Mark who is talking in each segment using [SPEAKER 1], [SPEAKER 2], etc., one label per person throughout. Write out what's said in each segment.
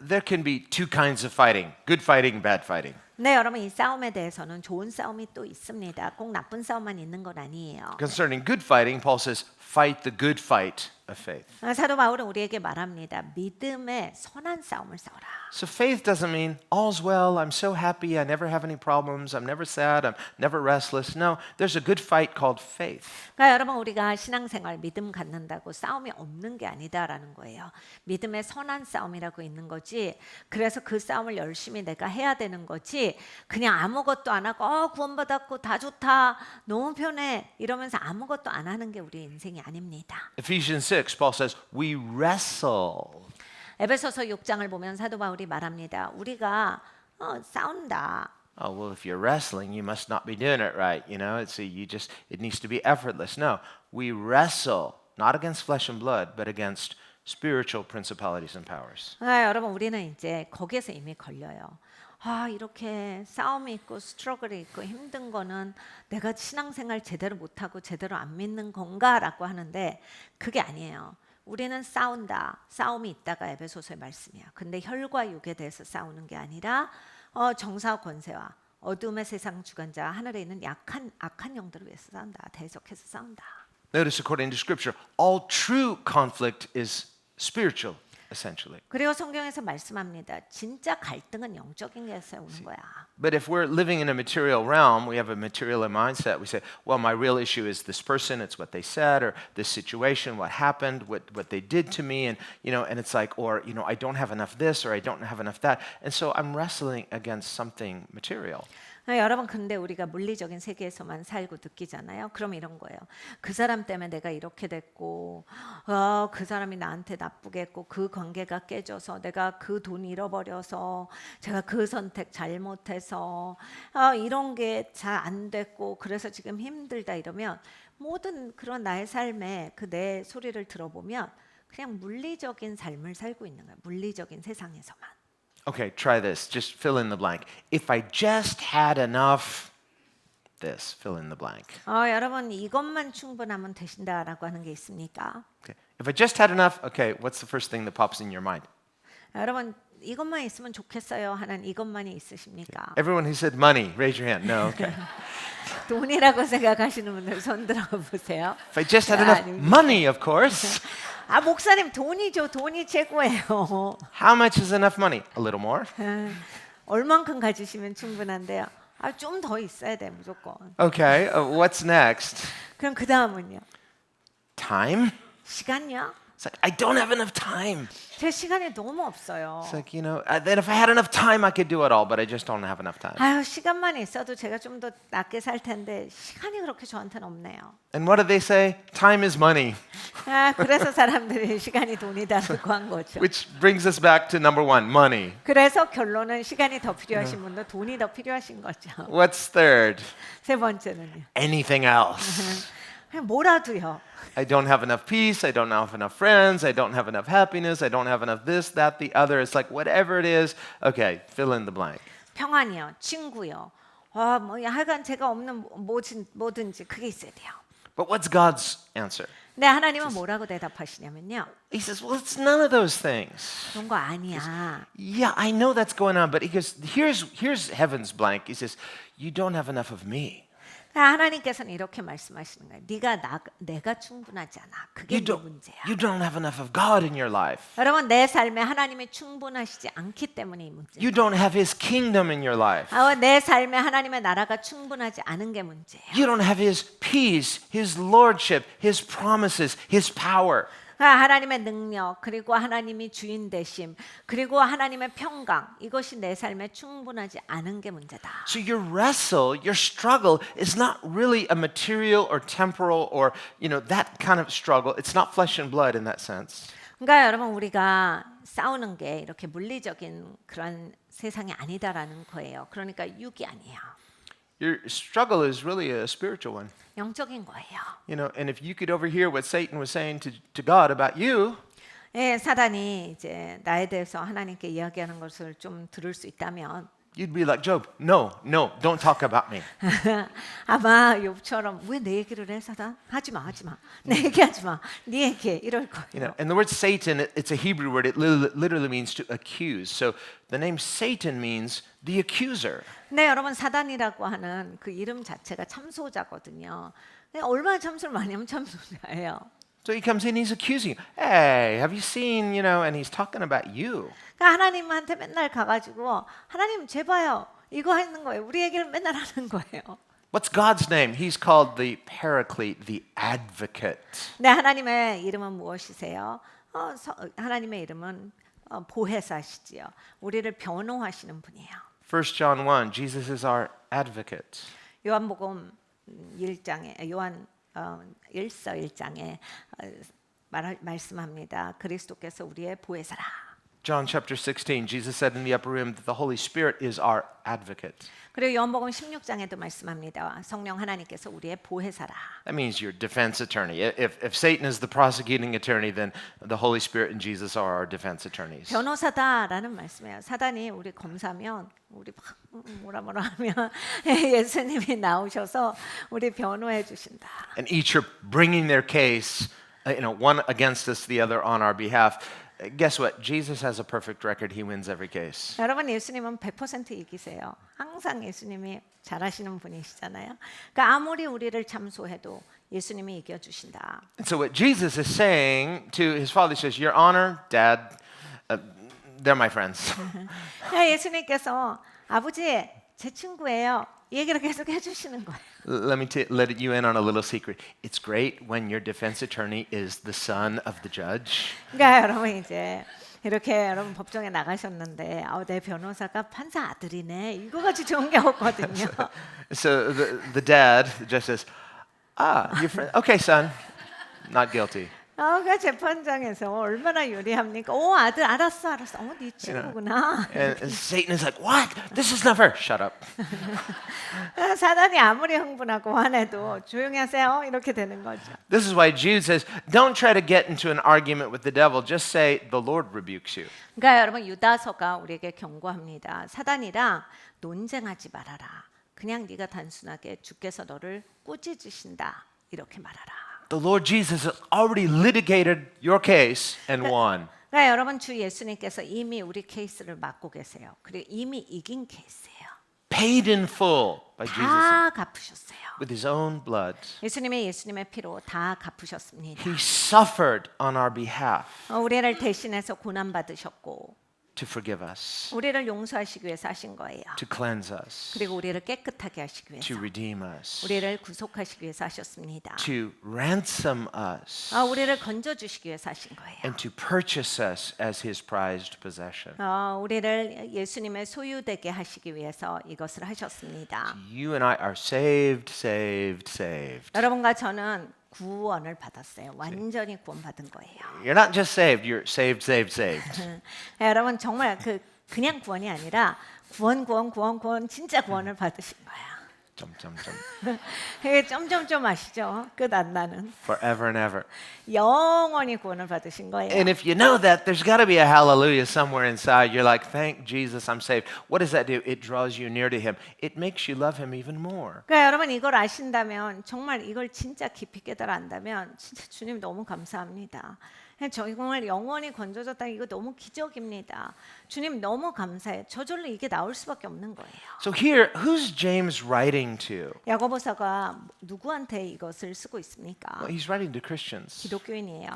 [SPEAKER 1] there can be two kinds of fighting good fighting, bad fighting.
[SPEAKER 2] 네, 여러분 이 싸움에 대해서는 좋은 싸움이 또 있습니다. 꼭 나쁜 싸움만 있는 건 아니에요.
[SPEAKER 1] Concerning good fighting, Paul says, fight the good fight Of faith.
[SPEAKER 2] 아, 사도 바울은 우리에게 말합니다. 믿음의 선한 싸움을 싸워라.
[SPEAKER 1] So faith doesn't mean all's well, I'm so happy, I never have any problems, I'm never sad, I'm never restless. No, there's a good fight called faith.
[SPEAKER 2] 그러니까 여러분 우리가 신앙생활 믿음 갖는다고 싸움이 없는 게 아니다라는 거예요. 믿음의 선한 싸움이라고 있는 거지. 그래서 그 싸움을 열심히 내가 해야 되는 거지. 그냥 아무것도 안 하고 어, 구원받았고 다 좋다. 너무 편해. 이러면서 아무것도 안 하는 게 우리 인생이 아닙니다.
[SPEAKER 1] Ephesians 6, Paul says, we wrestle.
[SPEAKER 2] 에베소서 6장을 보면 사도 바울이 말합니다. 우리가 어, 싸운다.
[SPEAKER 1] Oh, well, if you're wrestling, you must not be doing it right. You know, it's a, you just, it needs to be effortless. No, we wrestle not against flesh and blood, but against spiritual principalities and powers.
[SPEAKER 2] 아, 여러분 우리는 이제 거기에서 이미 걸려요. 아 이렇게 싸움이 있고 스트러글이 있고 힘든 거는 내가 신앙생활 제대로 못하고 제대로 안 믿는 건가라고 하는데 그게 아니에요. 우리는 싸운다. 싸움이 있다가 에베소서의 말씀이야. 근데 혈과 육에 대해서 싸우는 게 아니라 어, 정사와 권세와 어둠의 세상 주관자 하늘에 있는 약한 악한 영들을 위해서 싸운다. 대적해서 싸운다.
[SPEAKER 1] Notice, according to Scripture, all true conflict is spiritual, essentially.
[SPEAKER 2] 그리고 성경에서 말씀합니다. 진짜 갈등은 영적인 게서 오는 거야.
[SPEAKER 1] But if we're living in a material realm, we have a material mindset. We say, well, my real issue is this person, it's what they said, or this situation, what happened, what, what they did to me. And, you know, and it's like, or, you know, I don't have enough this, or I don't have enough that. And so I'm wrestling against something material.
[SPEAKER 2] 아, 여러분 근데 우리가 물리적인 세계에서만 살고 느끼잖아요. 그럼 이런 거예요. 그 사람 때문에 내가 이렇게 됐고, 어, 그 사람이 나한테 나쁘게 했고, 그 관계가 깨져서 내가 그 돈 잃어버려서 제가 그 선택 잘못해서 아, 이런 게 잘 안 됐고, 그래서 지금 힘들다 이러면 모든 그런 나의 삶에 그 내 소리를 들어보면 그냥 물리적인 삶을 살고 있는 거예요. 물리적인 세상에서만.
[SPEAKER 1] Okay, try this. Just fill in the blank. If I just had enough this, fill in the blank.
[SPEAKER 2] 어, 여러분 이것만 충분하면 되신다라고 하는 게 있습니까?
[SPEAKER 1] Okay. If I just had enough, okay, what's the first thing that pops in your mind?
[SPEAKER 2] 여러분 이것만 있으면 좋겠어요 하는 이것만이 있으십니까?
[SPEAKER 1] Everyone who said money, raise your hand. No, okay.
[SPEAKER 2] 돈이라고 생각하시는 분들 손 들어 보세요.
[SPEAKER 1] If I just had
[SPEAKER 2] 아,
[SPEAKER 1] enough
[SPEAKER 2] 아닙니다.
[SPEAKER 1] money, of course.
[SPEAKER 2] 아 목사님 돈이죠 돈이 최고예요.
[SPEAKER 1] How much is enough money? A little more.
[SPEAKER 2] 얼만큼 가지시면 충분한데요. 아 좀 더 있어야 돼 무조건.
[SPEAKER 1] Okay, uh, what's next?
[SPEAKER 2] 그럼 그 다음은요.
[SPEAKER 1] Time?
[SPEAKER 2] 시간요?
[SPEAKER 1] It's like, I don't have enough time.
[SPEAKER 2] 제 시간이 너무 없어요.
[SPEAKER 1] It's like, you know, uh, then if I had enough time, I could do it all, but I just don't have enough time.
[SPEAKER 2] 아유 시간만 있어도 제가 좀 더 낫게 살 텐데 시간이 그렇게 저한테는 없네요.
[SPEAKER 1] And what do they say? Time is money.
[SPEAKER 2] 아 그래서 사람들이 시간이 돈이다라고 한 거죠.
[SPEAKER 1] Which brings us back to number one money.
[SPEAKER 2] 그래서 결론은 시간이 더 필요하신 분도 돈이 더 필요하신 거죠.
[SPEAKER 1] What's third?
[SPEAKER 2] 세 번째는요.
[SPEAKER 1] Anything else.
[SPEAKER 2] 그냥 뭐라도요.
[SPEAKER 1] I don't have enough peace. I don't have enough friends. I don't have enough happiness. I don't have enough this, that, the other. It's like whatever it is. Okay, fill in the blank.
[SPEAKER 2] 평안이요, 친구요. 아, 뭐 하여간 제가 없는 뭐진, 뭐든지 그게 있어야 돼요.
[SPEAKER 1] But what's God's answer?
[SPEAKER 2] 근데 하나님은 뭐라고 대답하시냐면요.
[SPEAKER 1] He says, well, it's none of those things.
[SPEAKER 2] 그런 거 아니야.
[SPEAKER 1] Yeah, I know that's going on, but he goes, here's, here's heaven's blank. He says, you don't have enough of me.
[SPEAKER 2] 그러니까 하나님께서는 이렇게 말씀하시는 거예요. 네가 나, 내가 충분하지 않아. 그게
[SPEAKER 1] You
[SPEAKER 2] 네 문제야.
[SPEAKER 1] you don't have enough of God in your life.
[SPEAKER 2] 여러분 내 삶에 하나님이 충분하시지 않기 때문에 이 문제.
[SPEAKER 1] You don't have his kingdom in your life.
[SPEAKER 2] 아, 내 삶에 하나님의 나라가 충분하지 않은 게 문제야.
[SPEAKER 1] You don't have his peace, his lordship, his promises, his power.
[SPEAKER 2] 아, 하나님의 능력 그리고 하나님이 주인 되심 그리고 하나님의 평강 이것이 내 삶에 충분하지 않은 게 문제다.
[SPEAKER 1] So your wrestle, your struggle is not really a material or temporal or, you know, that kind of struggle. It's not flesh and blood in that sense.
[SPEAKER 2] 그러니까 여러분 우리가 싸우는 게 이렇게 물리적인 그런 세상이 아니다라는 거예요. 그러니까 육이 아니에요.
[SPEAKER 1] Your struggle is really a spiritual one.
[SPEAKER 2] 영적인 거예요.
[SPEAKER 1] You know, and if you could overhear what Satan was saying to, to God about you,
[SPEAKER 2] 예, 사단이 이제 나에 대해서 하나님께 이야기하는 것을 좀 들을 수 있다면
[SPEAKER 1] You'd be like Job. No, no, don't talk about me.
[SPEAKER 2] 아마 욥처럼 왜 내 얘기를 해 사단? 하지 마, 하지 마. 내 얘기하지 마. 네 얘기해. 이럴 거예요.
[SPEAKER 1] You know, and the word Satan, it- it's a Hebrew word. It li- literally means to accuse. So the name Satan means the accuser.
[SPEAKER 2] 네, 여러분 사단이라고 하는 그 이름 자체가 참소자거든요. 얼마나 참소를 많이 하면 참소자예요.
[SPEAKER 1] So he comes in, he's accusing you. Hey, have you seen, you know, and he's talking about you.
[SPEAKER 2] 그러니까 하나님한테 맨날 가가지고 하나님 제발요 이거 하는 거예요. 우리 얘기를 맨날 하는 거예요.
[SPEAKER 1] What's God's name? He's called the Paraclete, the Advocate.
[SPEAKER 2] 네, 하나님의 이름은 무엇이세요? 어, 서, 하나님의 이름은 어, 보혜사시지요. 우리를 변호하시는 분이에요.
[SPEAKER 1] 1 John 1, Jesus is our advocate.
[SPEAKER 2] 요한복음 1장에 요한 어, 1서 1장에 어, 말, 말씀합니다. 그리스도께서 우리의 보혜사라.
[SPEAKER 1] John chapter 16, Jesus said in the upper room that the Holy Spirit is our advocate.
[SPEAKER 2] 그리고 요한복음 16장에도 말씀합니다. 성령 하나님께서 우리의 보혜사라.
[SPEAKER 1] That means your defense attorney. If, if Satan is the prosecuting attorney, then the Holy Spirit and Jesus are our defense attorneys.
[SPEAKER 2] 변호사다라는 말씀이에요. 사단이 우리 검사면 우리 막 뭐라 뭐라 하면 예수님이 나오셔서 우리 변호해 주신다.
[SPEAKER 1] And each are bringing their case, uh, you know, one against us, the other on our behalf. Uh, Guess what? Jesus has a perfect record. He wins every case.
[SPEAKER 2] 여러분 예수님은 100% 이기세요. 항상 예수님이 잘하시는 분이시잖아요. 그러니까 아무리 우리를 참소해도 예수님이 이겨 주신다.
[SPEAKER 1] And so what Jesus is saying to his father he says, Your honor, dad, uh, they're my friends.
[SPEAKER 2] 그러니까 예수님께서 아버지 제 친구예요. 이 얘기를 계속 해주시는 거예요.
[SPEAKER 1] let me t- let you in on a little secret. It's great when your defense attorney is the son of the judge.
[SPEAKER 2] 그러니까 여러분 이제 이렇게 여러분 법정에 나가셨는데 아, 내 변호사가 판사 아들이네 이거 가지고 좋은 게 없거든요.
[SPEAKER 1] So the, the dad just says, Ah, your friend. Okay, son. Not guilty.
[SPEAKER 2] 아, 그 재판장에서 얼마나 유리합니까? 오 아들 알았어 알았어. 어, 네 친구구나.
[SPEAKER 1] And, and Satan is like, What? This is never. Shut up.
[SPEAKER 2] 아, 사단이 아무리 흥분하고 화내도 조용히 하세요 이렇게 되는 거죠.
[SPEAKER 1] This is why Jude says, Don't try to get into an argument with the devil. Just say, The Lord rebukes you.
[SPEAKER 2] 그러니까 여러분 유다서가 우리에게 경고합니다. 사단이랑 논쟁하지 말아라. 그냥 네가 단순하게 주께서 너를 꾸짖으신다 이렇게 말하라.
[SPEAKER 1] The Lord Jesus has already litigated your case and won.
[SPEAKER 2] 그러니까 여러분 주 예수님께서 이미 우리 케이스를 맡고 계세요. 그리고 이미 이긴 케이스예요.
[SPEAKER 1] Paid in full by Jesus
[SPEAKER 2] 다 갚으셨어요.
[SPEAKER 1] with his own blood.
[SPEAKER 2] 예수님의 예수님의 피로 다 갚으셨습니다.
[SPEAKER 1] He suffered on our behalf
[SPEAKER 2] 어, 우리를 대신해서 고난 받으셨고
[SPEAKER 1] to forgive us,
[SPEAKER 2] 우리를 용서하시기 위해서 하신 거예요.
[SPEAKER 1] to cleanse us,
[SPEAKER 2] 그리고 우리를 깨끗하게 하시기
[SPEAKER 1] to
[SPEAKER 2] 위해서
[SPEAKER 1] redeem us,
[SPEAKER 2] 우리를 구속하시기 위해서 하셨습니다.
[SPEAKER 1] to ransom us,
[SPEAKER 2] 아, 우리를 건져 주시기 위해서 하신 거예요.
[SPEAKER 1] and to purchase us as his prized possession.
[SPEAKER 2] 어, 우리를 예수님의 소유되게 하시기 위해서 이것을 하셨습니다.
[SPEAKER 1] You and I are saved, saved, saved.
[SPEAKER 2] 여러분과 저는 구원을 받았어요. 완전히 구원받은 거예요.
[SPEAKER 1] You're not just saved, you're saved, saved, saved.
[SPEAKER 2] 음, 여러분 정말 그 그냥 구원이 아니라 구원 구원 구원 구원 진짜 구원을 받으신 거야. 이게 점점점 아시죠? 끝 안 나는
[SPEAKER 1] Forever and ever.
[SPEAKER 2] 영원히 구원을 받으신 거예요.
[SPEAKER 1] And if you know that, there's got to be a hallelujah somewhere inside. You're like, thank Jesus, I'm saved. What does that do? It draws you near to Him, it makes you love Him even more.
[SPEAKER 2] 그러니까 여러분 이걸 아신다면 정말 이걸 진짜 깊이 깨달아 안다면 진짜 주님 너무 감사합니다. 정말 영원히 건져졌다 이거 너무 기적입니다. 주님 너무 감사해요. 저절로 이게 나올 수밖에 없는 거예요.
[SPEAKER 1] So here, who's James writing to?
[SPEAKER 2] 야고보서가 누구한테 이것을 쓰고 있습니까?
[SPEAKER 1] Well, he's writing to Christians.
[SPEAKER 2] 기독교인이에요.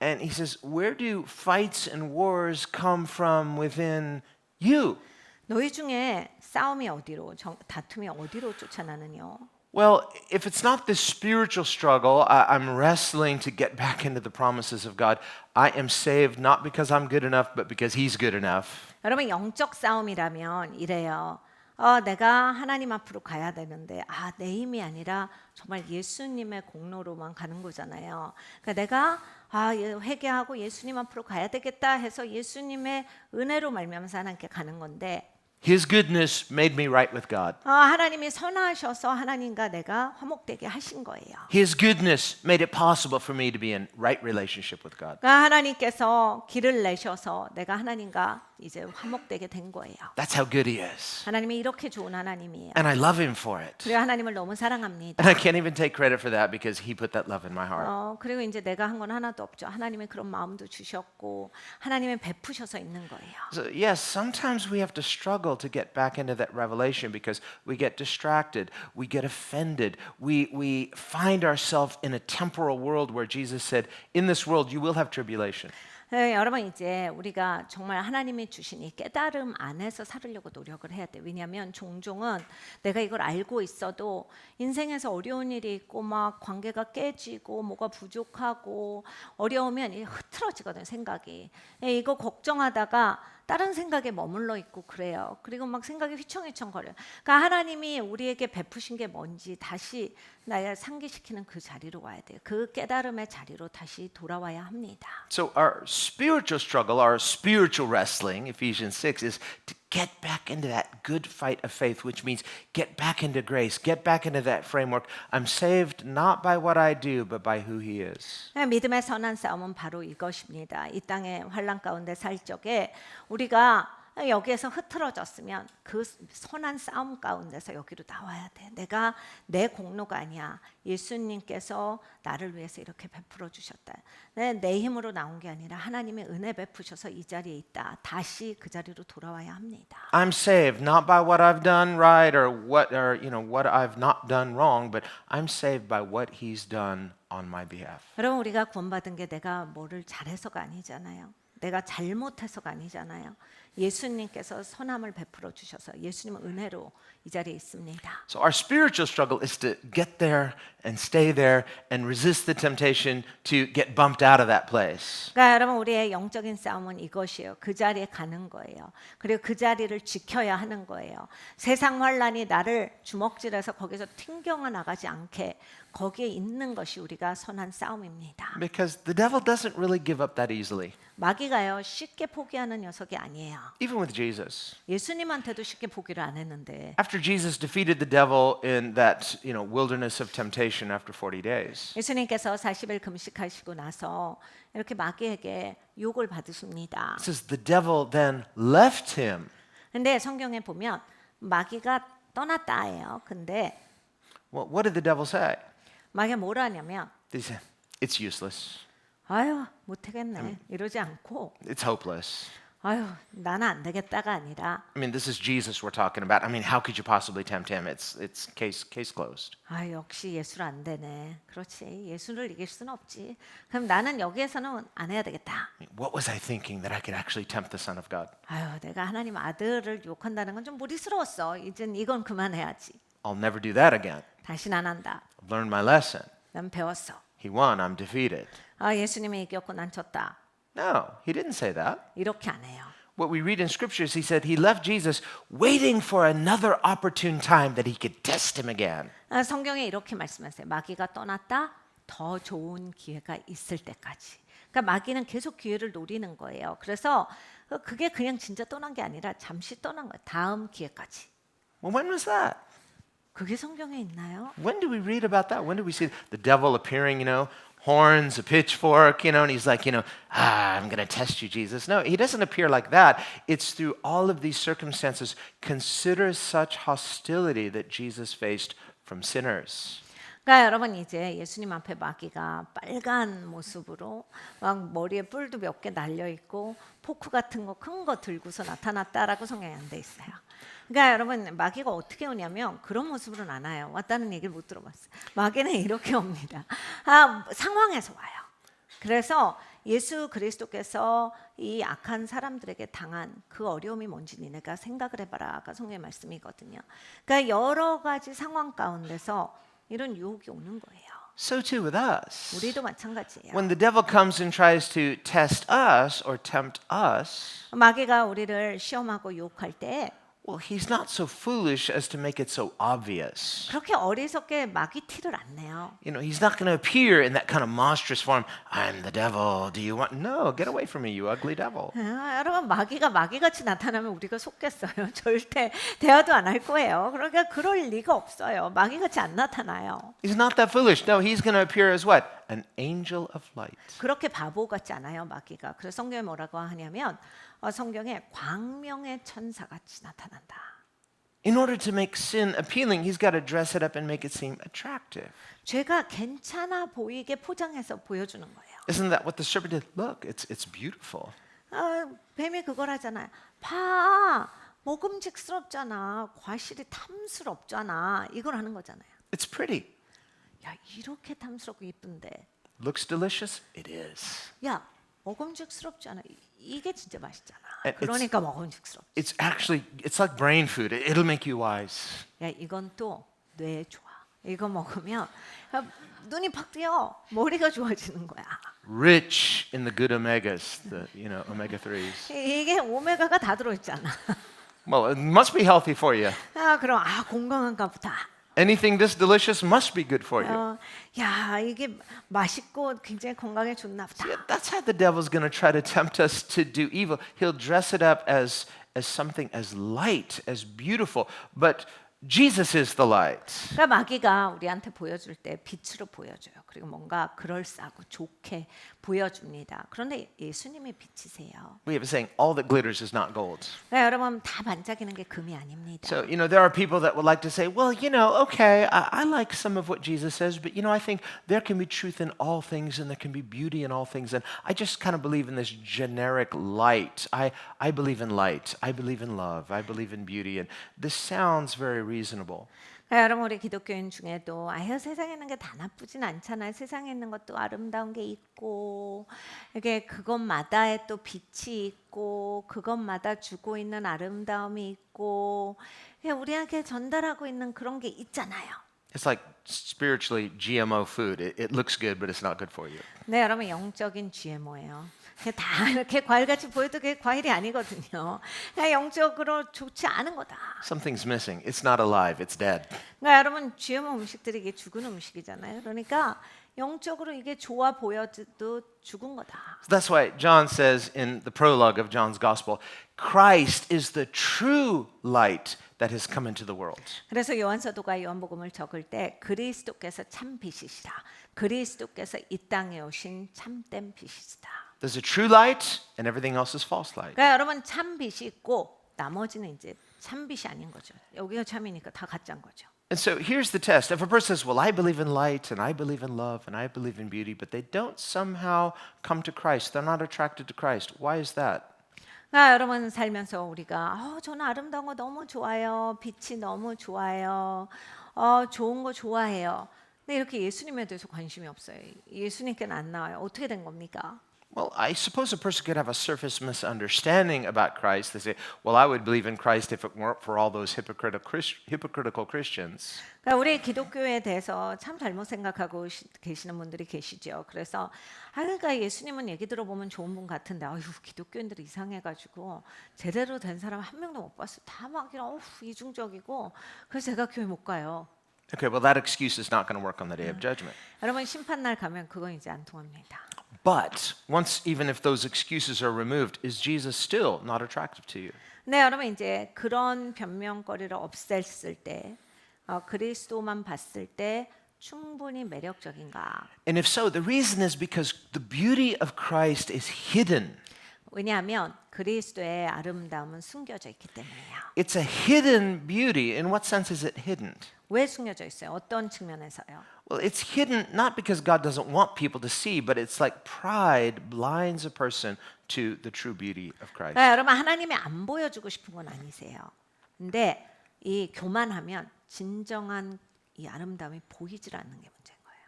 [SPEAKER 1] And he says, Where do fights and wars come from within you?
[SPEAKER 2] 너희 중에 싸움이 어디로 정, 다툼이 어디로 쫓아나느냐?
[SPEAKER 1] Well, if it's not this spiritual struggle, I, I'm wrestling to get back into the promises of God. I am saved not because I'm good enough, but because He's good enough.
[SPEAKER 2] 여러분 영적 싸움이라면 이래요. 어, 내가 하나님 앞으로 가야 되는데 아, 내 힘이 아니라 정말 예수님의 공로로만 가는 거잖아요. 그러니까 내가 아, 예, 회개하고 예수님 앞으로 가야 되겠다 해서 예수님의 은혜로 말미암아서 하나님께 가는 건데
[SPEAKER 1] His goodness made me right with God.
[SPEAKER 2] 아, 하나님이 선하셔서 하나님과 내가 화목되게 하신 거예요.
[SPEAKER 1] His goodness made it possible for me to be in right relationship with God.
[SPEAKER 2] 그러니까 하나님께서 길을 내셔서 내가 하나님과 이제 화목되게 된 거예요.
[SPEAKER 1] That's how good He is.
[SPEAKER 2] 하나님이 이렇게 좋은 하나님이에요.
[SPEAKER 1] And I love Him for it.
[SPEAKER 2] 그리고 하나님을 너무 사랑합니다.
[SPEAKER 1] And I can't even take credit for that because He put that love in my heart.
[SPEAKER 2] 어, 그리고 이제 내가 한 건 하나도 없죠. 하나님의 그런 마음도 주셨고 하나님의 베푸셔서 있는 거예요.
[SPEAKER 1] So, yes, sometimes we have to struggle to get back into that revelation because we get distracted, we get offended, we, we find ourselves in a temporal world where Jesus said, In this world you will have tribulation.
[SPEAKER 2] 네, 여러분 이제 우리가 정말 하나님이 주신 이 깨달음 안에서 살으려고 노력을 해야 돼. 왜냐하면 종종은 내가 이걸 알고 있어도 인생에서 어려운 일이 있고 막 관계가 깨지고 뭐가 부족하고 어려우면 이 흐트러지거든 생각이. 예, 이거 걱정하다가 다른 생각에 머물러 있고 그래요. 그리고 막 생각이 휘청휘청 거려요. 그러니까 하나님이 우리에게 베푸신 게 뭔지 다시 나를 상기시키는 그 자리로 와야 돼요. 그 깨달음의 자리로 다시 돌아와야 합니다.
[SPEAKER 1] So, our spiritual struggle, our spiritual wrestling, Ephesians 6, is to get back into that good fight of faith, which means get back into grace, get back into that framework. I'm saved not by what I do, but by who He is.
[SPEAKER 2] 네, 믿음의 선한 싸움은 바로 이것입니다. 이 땅의 환란 가운데 살 적에 우리가 여기에서 흐트러졌으면 그 선한 싸움 가운데서 여기로 나와야 돼. 내가 내 공로가 아니야. 예수님께서 나를 위해서 이렇게 베풀어 주셨다. 내, 내 힘으로 나온 게 아니라 하나님의 은혜 베푸셔서 이 자리에 있다. 다시 그 자리로 돌아와야 합니다.
[SPEAKER 1] I'm saved not by what I've done right or what or you know what I've not done wrong, but I'm saved by what He's done on my behalf.
[SPEAKER 2] 여러분 우리가 구원받은 게 내가 뭐를 잘해서가 아니잖아요. 내가 잘못해서가 아니잖아요. 예수님께서 선함을 베풀어 주셔서 예수님은 은혜로 이 자리에 있습니다.
[SPEAKER 1] So our spiritual struggle is to get there and stay there and resist the temptation to get bumped out of that place.
[SPEAKER 2] 그러니까 여러분 우리의 영적인 싸움은 이것이에요. 그 자리에 가는 거예요. 그리고 그 자리를 지켜야 하는 거예요. 세상 환란이 나를 주먹질해서 거기서 튕겨 나가지 않게 거기에 있는 것이 우리가 선한 싸움입니다.
[SPEAKER 1] Because the devil doesn't really give up that easily,
[SPEAKER 2] 마귀가요 쉽게 포기하는 녀석이 아니에요.
[SPEAKER 1] even with Jesus.
[SPEAKER 2] 예수님한테도 쉽게 포기를 안 했는데
[SPEAKER 1] After Jesus defeated the devil in that, you know, wilderness of temptation after 40 days,
[SPEAKER 2] 예수님께서 40일 금식하시고 나서 이렇게 마귀에게 욕을 받으십니다.
[SPEAKER 1] it says the devil then left him.
[SPEAKER 2] 근데 성경에 보면 마귀가 떠났다예요. 근데
[SPEAKER 1] Well, what did the devil say?
[SPEAKER 2] 마귀가 뭐라 하냐면
[SPEAKER 1] He said, It's useless.
[SPEAKER 2] 아유 못하겠네 이러지 않고
[SPEAKER 1] It's hopeless.
[SPEAKER 2] 아유 나는 안 되겠다가 아니라
[SPEAKER 1] I mean, this is Jesus we're talking about. I mean, how could you possibly tempt him? It's it's case case closed.
[SPEAKER 2] 아 역시 예술 안 되네. 그렇지 예술을 이길 수는 없지. 그럼 나는 여기에서는 안 해야 되겠다.
[SPEAKER 1] What was I thinking that I could actually tempt the Son of God?
[SPEAKER 2] 아유 내가 하나님 아들을 욕한다는 건 좀 무리스러웠어. 이젠 이건 그만해야지.
[SPEAKER 1] I'll never do that again.
[SPEAKER 2] 다시는 안 한다.
[SPEAKER 1] I've learned my lesson.
[SPEAKER 2] 난 배웠어.
[SPEAKER 1] He won. I'm defeated.
[SPEAKER 2] 아 예수님이 이겼고 난 졌다.
[SPEAKER 1] No, he didn't say that.
[SPEAKER 2] 이렇게 안 해요.
[SPEAKER 1] What we read in scriptures, he said he left Jesus waiting for another opportune time that he could test him again.
[SPEAKER 2] 아, 성경에 이렇게 말씀하세요. 마귀가 떠났다. 더 좋은 기회가 있을 때까지. 그러니까 마귀는 계속 기회를 노리는 거예요. 그래서 그게 그냥 진짜 떠난 게 아니라 잠시 떠난 거예요. 다음 기회까지.
[SPEAKER 1] Well, when was that?
[SPEAKER 2] 그게 성경에 있나요?
[SPEAKER 1] When do we read about that? When do we see the devil appearing, you know, horns, a pitchfork, you know, and he's like, you know, ah, I'm going to test you, Jesus. No, he doesn't appear like that. It's through all of these circumstances. Consider such hostility that Jesus faced from sinners.
[SPEAKER 2] 그러니까 여러분 이제 예수님 앞에 마귀가 빨간 모습으로 막 머리에 뿔도 몇 개 날려 있고 포크 같은 거 큰 거 들고서 나타났다라고 성경에 안 돼 있어요. 그러니까 여러분 마귀가 어떻게 오냐면 그런 모습으로는 안 와요. 왔다는 얘기를 못 들어봤어요. 마귀는 이렇게 옵니다. 아, 상황에서 와요. 그래서 예수 그리스도께서 이 악한 사람들에게 당한 그 어려움이 뭔지 니네가 생각을 해봐라가 성경의 말씀이거든요. 그러니까 여러 가지 상황 가운데서 이런 유혹이 오는 거예요.
[SPEAKER 1] So too with us.
[SPEAKER 2] 우리도 마찬가지예요.
[SPEAKER 1] When the devil comes and tries to test us or tempt us,
[SPEAKER 2] 마귀가 우리를 시험하고 유혹할 때
[SPEAKER 1] Well, he's not so foolish as to make it so obvious.
[SPEAKER 2] 그렇게 어리석게 마귀 티를 안 내요.
[SPEAKER 1] You know, he's not going to appear in that kind of monstrous form. I'm the devil. Do you want? No, get away from me, you ugly devil.
[SPEAKER 2] 아, 여러분 마귀가 마귀같이 나타나면 우리가 속겠어요. 절대 대화도 안 할 거예요. 그러니까 그럴 리가 없어요. 마귀같이 안 나타나요.
[SPEAKER 1] He's not that foolish. No, he's going to appear as what? An angel of light.
[SPEAKER 2] 그렇게 바보 같지 않아요, 마귀가. 그래서 성경에 뭐라고 하냐면 어, 성경에 광명의 천사같이 나타 난다.
[SPEAKER 1] In order to make sin appealing, he's got to dress it up and make it seem attractive.
[SPEAKER 2] 죄가 괜찮아 보이게 포장해서 보여주는 거예요.
[SPEAKER 1] Isn't that what the serpent did? Look, it's it's beautiful.
[SPEAKER 2] 아, 뱀이 그걸 하잖아요. 봐, 먹음직스럽잖아. 과실이 탐스럽잖아. 이걸 하는 거잖아요.
[SPEAKER 1] It's pretty.
[SPEAKER 2] 야, 이렇게 탐스럽고 이쁜데.
[SPEAKER 1] Looks delicious. It is.
[SPEAKER 2] 야, 먹음직스럽지 않아. 이- 이게 진짜 맛있잖아. 그러니까 먹음직스럽.
[SPEAKER 1] It's actually it's like brain food. It- It'll make you wise.
[SPEAKER 2] 야, 이건 또 뇌에 좋아. 이거 먹으면 야, 눈이 팍 뜨여. 머리가 좋아지는 거야.
[SPEAKER 1] Rich in the good omegas, the you know omega threes.
[SPEAKER 2] 이- 이게 오메가가 다 들어있잖아.
[SPEAKER 1] Well, it must be healthy for you.
[SPEAKER 2] 아, 그럼 아 건강한가 보다.
[SPEAKER 1] Anything this delicious must be good for you.
[SPEAKER 2] 어, 야, 이게 맛있고 굉장히 건강에 좋나 보다.
[SPEAKER 1] Yeah, that's how the devil's going to try to tempt us to do evil. He'll dress it up as as something as light, as beautiful, but Jesus is the light.
[SPEAKER 2] 그러니까 마귀가 우리한테 보여줄 때 빛으로 보여줘요. 그리고 뭔가 그럴싸하고 좋게 보여줍니다. 그런데 예수님이 빛이세요.
[SPEAKER 1] We have a saying, all that glitters is not gold.
[SPEAKER 2] 그러니까 여러분 다 반짝이는 게 금이 아닙니다.
[SPEAKER 1] So, you know, there are people that would like to say, well, you know, okay, I, I like some of what Jesus says, but, you know, I think there can be truth in all things and there can be beauty in all things. And I just kind of believe in this generic light. I, I believe in light. I believe in love. I believe in beauty. And this sounds very reasonable.
[SPEAKER 2] 그러니까 여러분 우리 기독교인 중에도 아유 세상에 있는 게 다 나쁘진 않잖아요. 세상에 있는 것도 아름다운 게 있고 이게 그것마다의 또 빛이 있고 그것마다 주고 있는 아름다움이 있고 그냥 우리에게 전달하고 있는 그런 게 있잖아요.
[SPEAKER 1] It's like spiritually GMO food. It, it looks good, but it's not good for you.
[SPEAKER 2] 네, 여러분 영적인 GMO예요. 다 이렇게 과일같이 보여도 그게 과일이 아니거든요. 그냥 영적으로 좋지 않은 거다.
[SPEAKER 1] Something's missing. It's not alive. It's dead.
[SPEAKER 2] 그러니까 여러분 GMO 음식들이 이게 죽은 음식이잖아요. 그러니까 영적으로 이게 좋아 보여도 죽은 거다.
[SPEAKER 1] That's why John says in the prologue of John's gospel, Christ is the true light that has come into the world.
[SPEAKER 2] 그래서 요한서도가 요한복음을 적을 때 그리스도께서 참 빛이시다. 그리스도께서 이 땅에 오신 참된 빛이시다.
[SPEAKER 1] There's a true light and everything else is false light.
[SPEAKER 2] 그러니까 여러분 참 빛이 있고 나머지는 이제 참 빛이 아닌 거죠. 여기가 참이니까 다 가짜인 거죠.
[SPEAKER 1] And so here's the test. If a person says, Well, I believe in light and I believe in love and I believe in beauty, but they don't somehow come to Christ, they're not attracted to Christ, why is that?
[SPEAKER 2] 그러니까 여러분 살면서 우리가 어, 저는 아름다운 거 너무 좋아요. 빛이 너무 좋아요. 어, 좋은 거 좋아해요. 근데 이렇게 예수님에 대해서 관심이 없어요. 예수님께는 안 나와요. 어떻게 된 겁니까?
[SPEAKER 1] Well, I suppose a person could have a surface misunderstanding about Christ. They say, Well, I would believe in Christ if it weren't for all those hypocritical, Chris- hypocritical Christians.
[SPEAKER 2] 그러니까 우리 기독교에 대해서 참 잘못 생각하고 시- 계시는 분들이 계시죠. 그래서 아 그러니까 예수님은 얘기 들어보면 좋은 분 같은데 아유 기독교인들이 이상해가지고 제대로 된 사람 한 명도 못 봤어. 다막 이런 이중적이고 그래서 제가 교회 못 가요.
[SPEAKER 1] Okay, well, that excuse is not going to work on the day of judgment.
[SPEAKER 2] 여러분 심판 날 가면 그건 이제 안 통합니다.
[SPEAKER 1] But once, even if those excuses are removed, is Jesus still not attractive to you?
[SPEAKER 2] 네, 여러분 이제 그런 변명거리를 없앴을 때 어, 그리스도만 봤을 때 충분히 매력적인가?
[SPEAKER 1] And if so, the reason is because the beauty of Christ is hidden.
[SPEAKER 2] 왜냐하면 그리스도의 아름다움은 숨겨져 있기 때문이에요.
[SPEAKER 1] It's a hidden beauty. In what sense is it hidden?
[SPEAKER 2] 왜 숨겨져 있어요? 어떤 측면에서요?
[SPEAKER 1] Well, it's hidden not because God doesn't want people to see, but it's like pride blinds a person to the true beauty of Christ.
[SPEAKER 2] 네, 여러분 하나님이 안 보여주고 싶은 건 아니세요. 근데 이 교만하면 진정한 이 아름다움이 보이질 않는 게 문제인 거예요.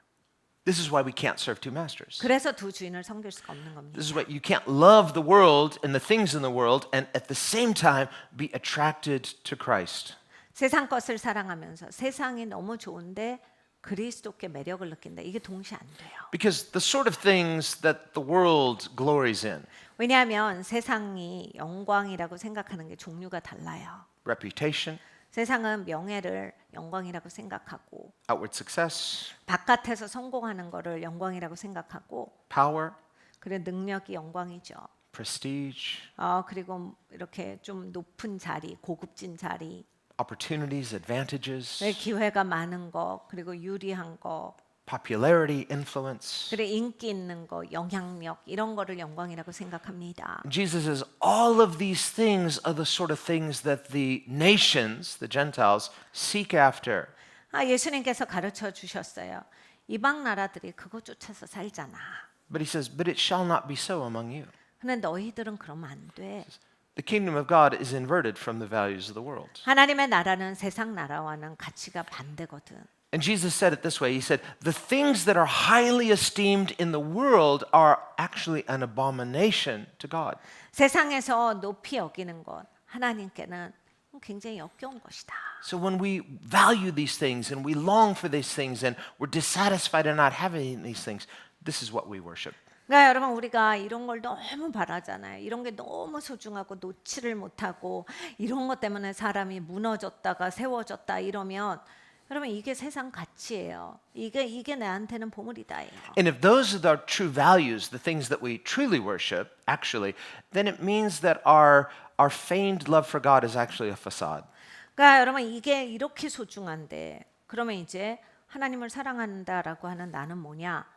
[SPEAKER 1] This is why we can't serve two masters.
[SPEAKER 2] 그래서 두 주인을 섬길 수가 없는 겁니다.
[SPEAKER 1] This is why you can't love the world and the things in the world and at the same time be attracted to Christ.
[SPEAKER 2] 세상 것을 사랑하면서 세상이 너무 좋은데 그리스도께 매력을 느낀다. 이게 동시에 안 돼요.
[SPEAKER 1] Because the sort of things that the world glories in
[SPEAKER 2] 왜냐하면 세상이 영광이라고 생각하는 게 종류가 달라요.
[SPEAKER 1] reputation,
[SPEAKER 2] 세상은 명예를 영광이라고 생각하고
[SPEAKER 1] outward success,
[SPEAKER 2] 바깥에서 성공하는 거를 영광이라고 생각하고
[SPEAKER 1] power,
[SPEAKER 2] 그리고 능력이 영광이죠.
[SPEAKER 1] prestige,
[SPEAKER 2] 어, 그리고 이렇게 좀 높은 자리, 고급진 자리,
[SPEAKER 1] opportunities, advantages,
[SPEAKER 2] 네, 기회가 많은 거, 그리고 유리한 거,
[SPEAKER 1] popularity, influence.
[SPEAKER 2] 그리고 인기 있는 거, 영향력 이런 거를 영광이라고 생각합니다.
[SPEAKER 1] Jesus says all of these things are the sort of things that the nations, the Gentiles, seek after.
[SPEAKER 2] 아, 예수님께서 가르쳐 주셨어요. 이방 나라들이 그거 쫓아서 살잖아.
[SPEAKER 1] But he says, But it shall not be so among you.
[SPEAKER 2] 근데 너희들은 그러면 안 돼.
[SPEAKER 1] The kingdom of God is inverted from the values of the world.
[SPEAKER 2] 하나님의 나라는 세상 나라와는 가치가 반대거든.
[SPEAKER 1] And Jesus said it this way He said, The things that are highly esteemed in the world are actually an abomination to God.
[SPEAKER 2] 세상에서 높이 여기는 것 하나님께는 굉장히 역겨운 것이다.
[SPEAKER 1] So when we value these things and we long for these things and we're dissatisfied in not having these things, this is what we worship.
[SPEAKER 2] 그러니까 여러분 우리가 이런 걸 너무 바라잖아요. 이런 게 너무 소중하고 놓지를 못하고 이런 것 때문에 사람이 무너졌다가 세워졌다 이러면 여러분 이게 세상 가치예요. 이게 이게 나한테는 보물이다예요.
[SPEAKER 1] And if those are our true values, the things that we truly worship, actually, then it means that our, our feigned love for God is actually a facade.
[SPEAKER 2] 그러니까 여러분 이게 이렇게 소중한데 그러면 이제 하나님을 사랑한다라고 하는 나는 뭐냐?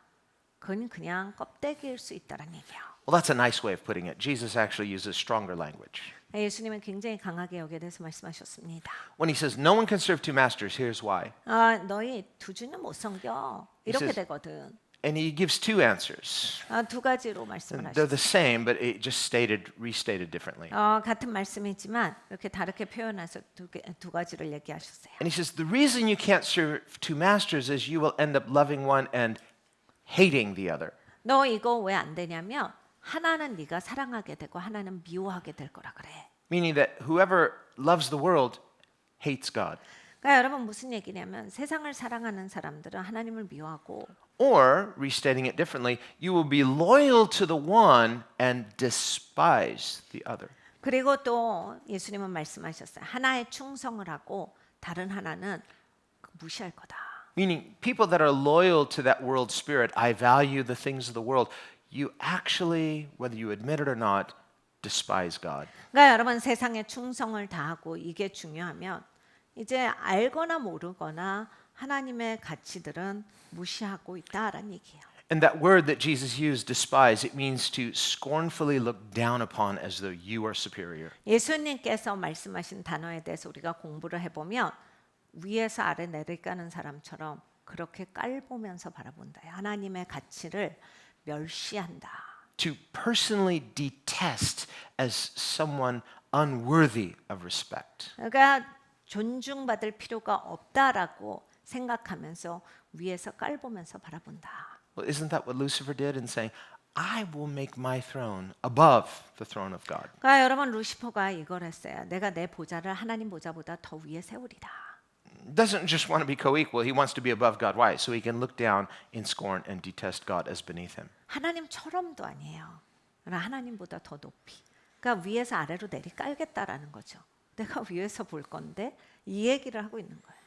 [SPEAKER 2] 그건 그냥 껍데기일 수 있다라는 얘기야.
[SPEAKER 1] Well, that's a nice way of putting it. Jesus actually uses stronger language.
[SPEAKER 2] 예수님은 굉장히 강하게 여기에 대해서 말씀하셨습니다.
[SPEAKER 1] When he says, No one can serve two masters, here's why.
[SPEAKER 2] 아, 너희 두 주는 못 섬겨. 이렇게
[SPEAKER 1] says-
[SPEAKER 2] 되거든.
[SPEAKER 1] And he gives two answers.
[SPEAKER 2] 아, 두 가지로 말씀을
[SPEAKER 1] And they're
[SPEAKER 2] 하셨어요.
[SPEAKER 1] the same, but it just stated, restated differently.
[SPEAKER 2] 어, 같은 말씀이지만 이렇게 다르게 표현해서 두, 개, 두 가지를 얘기하셨어요.
[SPEAKER 1] And he says, The reason you can't serve two masters is you will end up loving one and hating the other.
[SPEAKER 2] 너 이거 왜 안 되냐면 하나는 네가 사랑하게 되고 하나는 미워하게 될 거라 그래.
[SPEAKER 1] Meaning that whoever loves the world hates God.
[SPEAKER 2] 그러니까 여러분 무슨 얘기냐면 세상을 사랑하는 사람들은 하나님을 미워하고
[SPEAKER 1] Or, restating it differently, you will be loyal to the one and despise the other.
[SPEAKER 2] 그리고 또 예수님은 말씀하셨어요. 하나에 충성을 하고 다른 하나는 무시할 거다.
[SPEAKER 1] Meaning, people that are loyal to that world spirit, I value the things of the world, you actually, whether you admit it or not, despise God.
[SPEAKER 2] 그러니까 여러분 세상에 충성을 다하고 이게 중요하면 이제 알거나 모르거나 하나님의 가치들은 무시하고 있다라는 얘기예요.
[SPEAKER 1] And that word that Jesus used, despise, it means to scornfully look down upon as though you are superior.
[SPEAKER 2] 예수님께서 말씀하신 단어에 대해서 우리가 공부를 해보면 위에서 아래 내려가는 사람처럼 그렇게 깔보면서 바라본다. 하나님의 가치를 멸시한다.
[SPEAKER 1] To personally detest as someone unworthy of respect.
[SPEAKER 2] 그러니까 존중받을 필요가 없다라고 생각하면서 위에서 깔보면서 바라본다.
[SPEAKER 1] Well, isn't that what Lucifer did in saying, I will make my throne above the throne of God?
[SPEAKER 2] 그러니까 여러분 루시퍼가 이걸 했어요. 내가 내 보좌를 하나님 보좌보다 더 위에 세우리라.
[SPEAKER 1] Doesn't just want to be co equal, he wants to be above God. Why? So he can look down in scorn and detest God as beneath him.
[SPEAKER 2] 하나님처럼도 아니에요. 하나님보다 더 높이. 그러니까 위에서 아래로 내리 깔겠다라는 거죠. 내가 위에서 볼 건데 이 얘기를 하고 있는 거예요.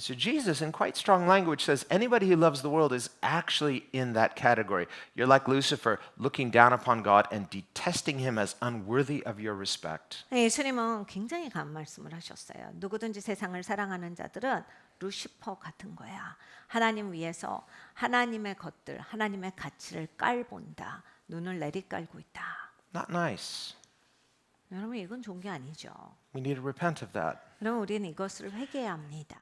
[SPEAKER 1] And so Jesus, in quite strong language, says anybody who loves the world is actually in that category. You're like Lucifer, looking down upon God and detesting him as unworthy of your respect.
[SPEAKER 2] 예수님은 굉장히 강한 말씀을 하셨어요. 누구든지 세상을 사랑하는 자들은 루시퍼 같은 거야. 하나님 위에서 하나님의 것들, 하나님의 가치를 깔본다. 눈을 내리깔고 있다.
[SPEAKER 1] Not nice.
[SPEAKER 2] 여러분 이건 좋은 게 아니죠.
[SPEAKER 1] We need to repent of that.
[SPEAKER 2] 그럼 우리는 이것을 회개해야 합니다.